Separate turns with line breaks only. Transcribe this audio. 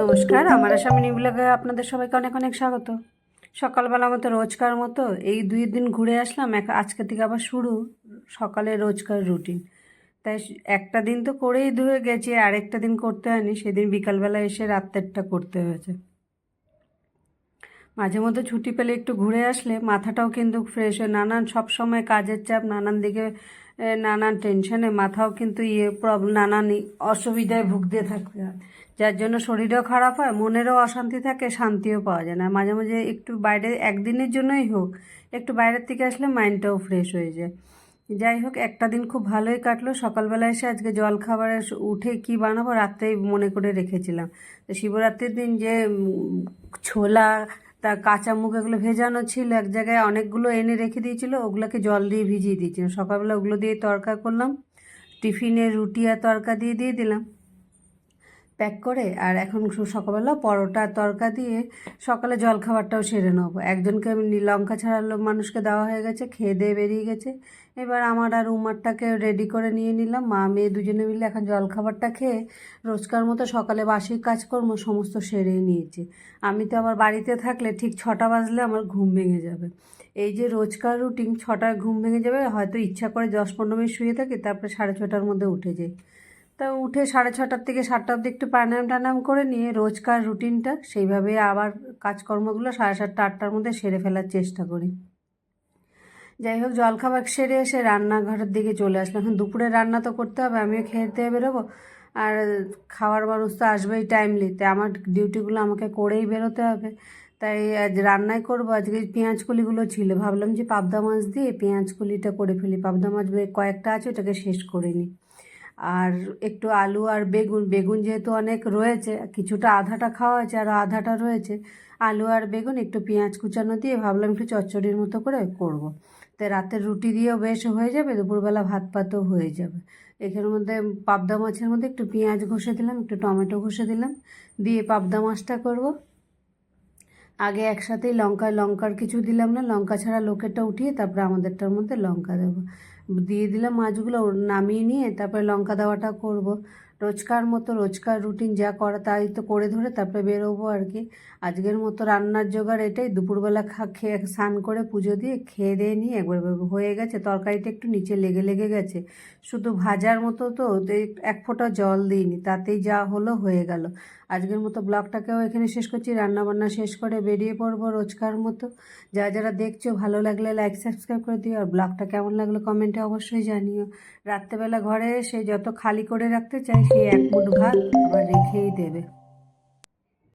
নমস্কার, আমার আসামি নিবুলাকে আপনাদের সবাইকে অনেক অনেক স্বাগত। সকালবেলা মতো রোজকার মতো এই দুই দিন ঘুরে আসলাম, এক আজকে থেকে আবার শুরু সকালে রোজকার রুটিন। তাই একটা দিন তো করেই ধুয়ে গেছি আরেকটা দিন করতে হয়নি, সেদিন বিকালবেলা এসে রাত্রেরটা করতে হয়েছে। মাঝে মধ্যে ছুটি পেলে একটু ঘুরে আসলে মাথাটাও কিন্তু ফ্রেশ হয়। নানান সব সময় কাজের চাপ, নানান দিকে নানান টেনশনে মাথাও কিন্তু ইয়ে প্রবলেম নানান অসুবিধায় ভুগতে থাকতে হয় যার জন্য শরীরও খারাপ হয়, মনেরও অশান্তি থাকে, শান্তিও পাওয়া যায় না। মাঝে মাঝে একটু বাইরে, একদিনের জন্যই হোক, একটু বাইরের থেকে আসলে মাইন্ডটাও ফ্রেশ হয়ে যায়। যাই হোক, একটা দিন খুব ভালোই কাটলো। সকালবেলা এসে আজকে জল খাবারে উঠে কি বানাবো রাত্রেই মনে করে রেখেছিলাম। তো শিবরাত্রির দিন যে ছোলা তা কাঁচা মুখ এগুলো ভেজানো ছিল, এক জায়গায় অনেকগুলো এনে রেখে দিয়েছিল, ওগুলোকে জল দিয়ে ভিজিয়ে দিয়েছিল সকালবেলা ওগুলো দিয়ে তরকা করলাম, টিফিনে রুটি আর তরকা দিয়ে দিয়ে দিলাম। প্যাক করে, আর এখন সকালবেলা পরোটা, তরকা দিয়ে সকালে জলখাবারটাও সেরে নেব। একজনকে লঙ্কা ছাড়া লো- মানুষকে দেওয়া হয়ে গেছে, খেয়ে দিয়ে বেরিয়ে গেছে। এবার আমার আর উমারটাকে রেডি করে নিয়ে নিলাম। মা, মেয়ে দুজনে মিলে এখন জলখাবারটা খেয়ে রোজকার মতো সকালে বাসি কাজকর্ম সমস্ত সেরেই নিয়েছি। আমি তো আবার বাড়িতে থাকলে ঠিক ছটা বাজলে আমার ঘুম ভেঙে যাবে। এই যে রোজকার রুটিন ছটায় ঘুম ভেঙে যাবে, হয়তো ইচ্ছা করে দশ পনেরো মিনিট শুয়ে থাকি, তারপরে সাড়ে ছটার মধ্যে উঠে যাই। তা উঠে সাড়ে ছটার থেকে সাতটা অবধি একটু প্রাণায়াম টানায়াম করে নিয়ে রোজকার রুটিনটা সেইভাবে আবার কাজকর্মগুলো সাড়ে সাতটা, আটটার মধ্যে সেরে ফেলার চেষ্টা করি। যাই হোক জলখাবার সেরে এসে রান্নাঘরের দিকে চলে আসলাম। এখন দুপুরে রান্না তো করতে হবে, আমিও খেতে বেরোবো। আর খাওয়ার মানুষ তো আসবেই টাইমলি তাই আমার ডিউটিগুলো আমাকে করেই বেরোতে হবে। তাই আজ রান্নাই করব। আজকে পেঁয়াজ কলিগুলো ছিল, ভাবলাম যে পাবদা মাছ দিয়ে পেঁয়াজ কলিটা করে ফেলি। পাবদা মাছ কয়েকটা আছে, ওটাকে শেষ করে নিই। আর একটু আলু আর বেগুন বেগুন যেহেতু অনেক রয়েছে, কিছুটা আধাটা খাওয়া হয়েছে, আর আধাটা রয়েছে, আলু আর বেগুন, একটু পেঁয়াজ কুচানো দিয়ে ভাবলাম একটু চচ্চড়ির মতো করে করব। তো রাতের রুটি দিয়েও বেশ হয়ে যাবে, দুপুরবেলা ভাত পাতও হয়ে যাবে। এখানের মধ্যে পাবদা মাছের মধ্যে একটু পেঁয়াজ ঘষে দিলাম, একটু টমেটো ঘষে দিলাম, দিয়ে পাবদা মাছটা করব। আগে একসাথেই লঙ্কা, লঙ্কার কিছু দিলাম না, লঙ্কা ছাড়া লোকেরটা উঠিয়ে তারপরে আমাদেরটার মধ্যে লঙ্কা দেবো। দিয়ে দিলাম মাছগুলো নামিয়ে নিয়ে তারপরে লঙ্কা দেওয়াটা করব। রোজকার মতো, রোজকার রুটিন যা করা তাই তো করে ধরে তারপরে বেরোবো আর কি। আজকের মতো রান্নার জোগাড় এটাই, দুপুরবেলা খা, খেয়ে স্নান করে পুজো দিয়ে খেয়ে দিয়ে নিয়ে একবার হয়ে গেছে। তরকারিটা একটু নিচে লেগে লেগে গেছে। শুধু ভাজার মতো তো এক ফোঁটা জল দিইনি, তাতেই যা হলো হয়ে গেল। আজকের মতো ব্লগটাকেও এখানে শেষ করছি। রান্না বান্না শেষ করে বেরিয়ে পড়ব রোজকার মতো। যারা যারা দেখছ ভালো লাগলে লাইক সাবস্ক্রাইব করে দিও। আর ব্লগটা কেমন লাগল কমেন্টে অবশ্যই জানিও। রাত্রেবেলা ঘরে সে যত খালি করে রাখতে চায়, সে এক মুঠ ভাত আবার রেখেই দেবে।